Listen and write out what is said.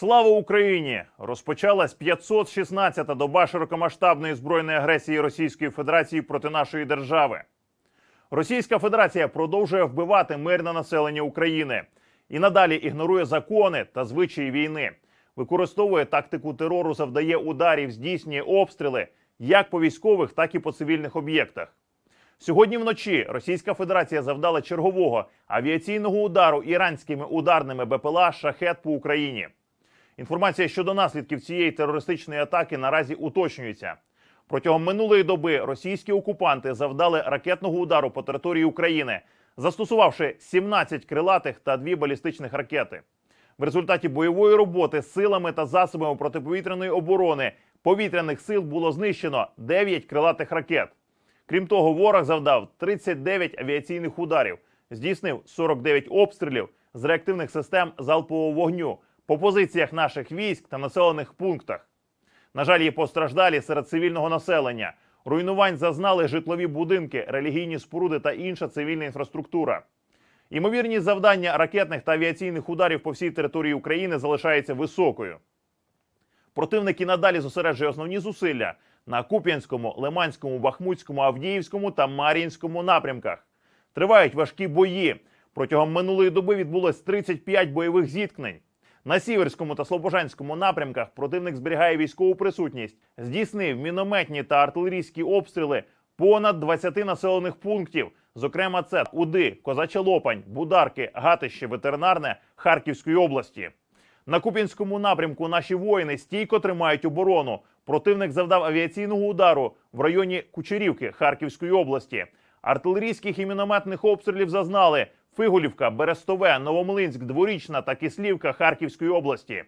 Слава Україні! Розпочалась 516-та доба широкомасштабної збройної агресії Російської Федерації проти нашої держави. Російська Федерація продовжує вбивати мирне населення України і надалі ігнорує закони та звичаї війни, використовує тактику терору, завдає ударів, здійснює обстріли як по військових, так і по цивільних об'єктах. Сьогодні вночі Російська Федерація завдала чергового авіаційного удару іранськими ударними БПЛА шахет по Україні. Інформація щодо наслідків цієї терористичної атаки наразі уточнюється. Протягом минулої доби російські окупанти завдали ракетного удару по території України, застосувавши 17 крилатих та 2 балістичних ракети. В результаті бойової роботи силами та засобами протиповітряної оборони повітряних сил було знищено 9 крилатих ракет. Крім того, ворог завдав 39 авіаційних ударів, здійснив 49 обстрілів з реактивних систем залпового вогню по позиціях наших військ та населених пунктах. На жаль, є постраждалі серед цивільного населення. Руйнувань зазнали житлові будинки, релігійні споруди та інша цивільна інфраструктура. Ймовірність завдання ракетних та авіаційних ударів по всій території України залишається високою. Противник і надалі зосереджує основні зусилля на Куп'янському, Лиманському, Бахмутському, Авдіївському та Мар'їнському напрямках. Тривають важкі бої. Протягом минулої доби відбулось 35 бойових зіткнень. На Сіверському та Слобожанському напрямках противник зберігає військову присутність, здійснив мінометні та артилерійські обстріли понад 20 населених пунктів. Зокрема, це Уди, Козача Лопань, Бударки, Гатище, Ветеринарне Харківської області. На Куп'янському напрямку наші воїни стійко тримають оборону. Противник завдав авіаційного удару в районі Кучерівки Харківської області. Артилерійських і мінометних обстрілів зазнали Фигулівка, Берестове, Новомлинськ, Дворічна та Кислівка Харківської області.